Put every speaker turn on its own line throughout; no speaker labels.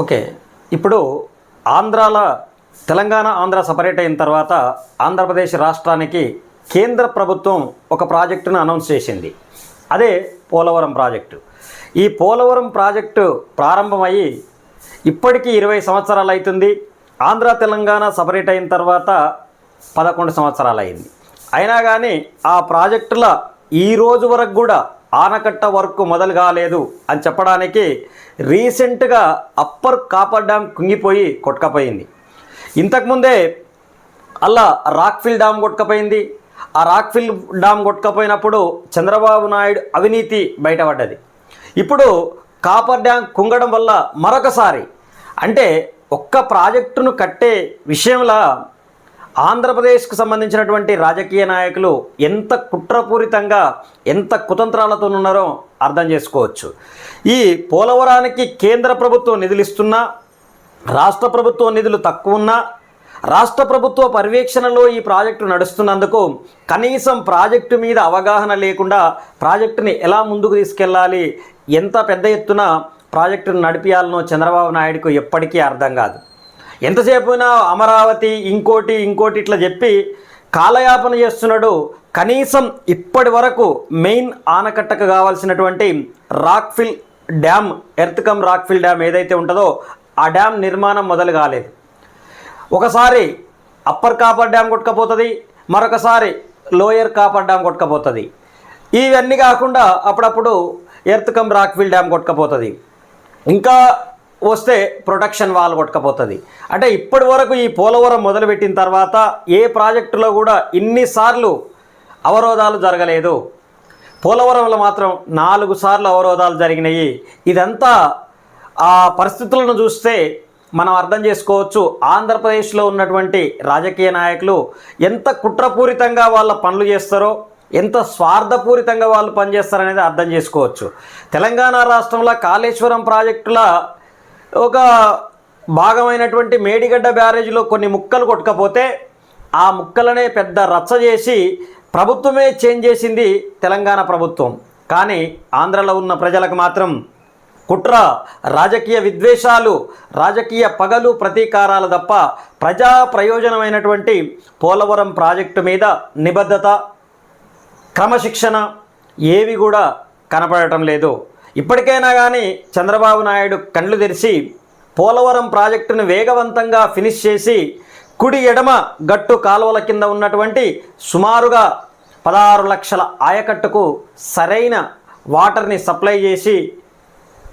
Okay. ఇప్పుడు ఆంధ్రాల Telangana Andhra separate అయిన తర్వాత ఆంధ్రప్రదేశ్ రాష్ట్రానికి కేంద్ర ప్రభుత్వం ఒక ప్రాజెక్టును అనౌన్స్ చేసింది. అదే పోలవరం ప్రాజెక్టు. ఈ పోలవరం ప్రాజెక్టు ప్రారంభమయ్యి ఇప్పటికీ ఇరవై సంవత్సరాలు అవుతుంది ఆంధ్ర తెలంగాణ సపరేట్ అయిన తర్వాత పదకొండు సంవత్సరాలు అయింది. అయినా కానీ ఆ ప్రాజెక్టుల ఈ రోజు వరకు కూడా ఆనకట్ట వర్క్ మొదలు కాలేదు అని చెప్పడానికి రీసెంట్గా అప్పర్ కాపర్ డ్యామ్ కుంగిపోయి కొట్టుకపోయింది. ఇంతకుముందే అలా రాక్ఫిల్ డ్యామ్ కొట్టుకపోయింది. ఆ రాక్ఫిల్ డ్యామ్ కొట్టుకపోయినప్పుడు చంద్రబాబు నాయుడు అవినీతి బయటపడ్డది. ఇప్పుడు కాపర్ డ్యామ్ కుంగడం వల్ల మరొకసారి అంటే ఒక్క ప్రాజెక్టును కట్టే విషయంలో ఆంధ్రప్రదేశ్కు సంబంధించినటువంటి రాజకీయ నాయకులు ఎంత కుట్రపూరితంగా ఎంత కుతంత్రాలతో ఉన్నారో అర్థం చేసుకోవచ్చు. ఈ పోలవరానికి కేంద్ర ప్రభుత్వం నిధులు ఇస్తున్నా రాష్ట్ర ప్రభుత్వం నిధులు తక్కువ ఉన్నా రాష్ట్ర ప్రభుత్వ పర్యవేక్షణలో ఈ ప్రాజెక్టు నడుస్తున్నందుకు కనీసం ప్రాజెక్టు మీద అవగాహన లేకుండా ప్రాజెక్టుని ఎలా ముందుకు తీసుకెళ్ళాలి ఎంత పెద్ద ఎత్తున ప్రాజెక్టును నడిపియాలనో చంద్రబాబు నాయుడుకు ఎప్పటికీ అర్థం కాదు. ఎంతసేపునా అమరావతి ఇంకోటి ఇంకోటి ఇట్లా చెప్పి కాలయాపన చేస్తున్నాడు. కనీసం ఇప్పటి వరకు మెయిన్ ఆనకట్టకు కావాల్సినటువంటి rockfill dam earth cum rockfill dam ఏదైతే ఉంటుందో ఆ డ్యామ్ నిర్మాణం మొదలు కాలేదు. ఒకసారి అప్పర్ కాపర్ డ్యామ్ కొట్టుకపోతుంది మరొకసారి లోయర్ కాపర్ డ్యామ్ కొట్టుకపోతుంది. ఇవన్నీ కాకుండా అప్పుడప్పుడు ఎర్త్కమ్ రాక్ఫిల్ డ్యామ్ కొట్టుకపోతుంది. ఇంకా వస్తే ప్రొటెక్షన్ వాల్ కొట్టుకపోతుంది. అంటే ఇప్పటి వరకు ఈ పోలవరం మొదలుపెట్టిన తర్వాత ఏ ప్రాజెక్టులో కూడా ఇన్నిసార్లు అవరోధాలు జరగలేదు. పోలవరంలో మాత్రం నాలుగు సార్లు అవరోధాలు జరిగినాయి. ఇదంతా ఆ పరిస్థితులను చూస్తే మనం అర్థం చేసుకోవచ్చు. ఆంధ్రప్రదేశ్లో ఉన్నటువంటి రాజకీయ నాయకులు ఎంత కుట్రపూరితంగా వాళ్ళ పనులు చేస్తారో ఎంత స్వార్థపూరితంగా వాళ్ళు పనిచేస్తారనేది అర్థం చేసుకోవచ్చు. తెలంగాణ రాష్ట్రంలో కాళేశ్వరం ప్రాజెక్టుల ఒక భాగమైనటువంటి మేడిగడ్డ బ్యారేజ్లో కొన్ని ముక్కలు కొట్టకపోతే ఆ ముక్కలనే పెద్ద రచ్చ చేసి ప్రభుత్వమే చేంజ్ చేసింది తెలంగాణ ప్రభుత్వం. కానీ ఆంధ్రలో ఉన్న ప్రజలకు మాత్రం కుట్ర రాజకీయ విద్వేషాలు రాజకీయ పగలు ప్రతీకారాలు తప్ప ప్రజా ప్రయోజనమైనటువంటి పోలవరం ప్రాజెక్టు మీద నిబద్ధత క్రమశిక్షణ ఏవి కూడా కనపడటం లేదు. ఇప్పటికైనా కానీ చంద్రబాబు నాయుడు కళ్ళు తెరిచి పోలవరం ప్రాజెక్టును వేగవంతంగా ఫినిష్ చేసి కుడి ఎడమ గట్టు కాలువల కింద ఉన్నటువంటి సుమారుగా పదహారు లక్షల ఆయకట్టుకు సరైన వాటర్ని సప్లై చేసి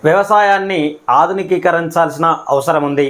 వ్యవసాయాన్ని ఆధునికీకరించాల్సిన అవసరం ఉంది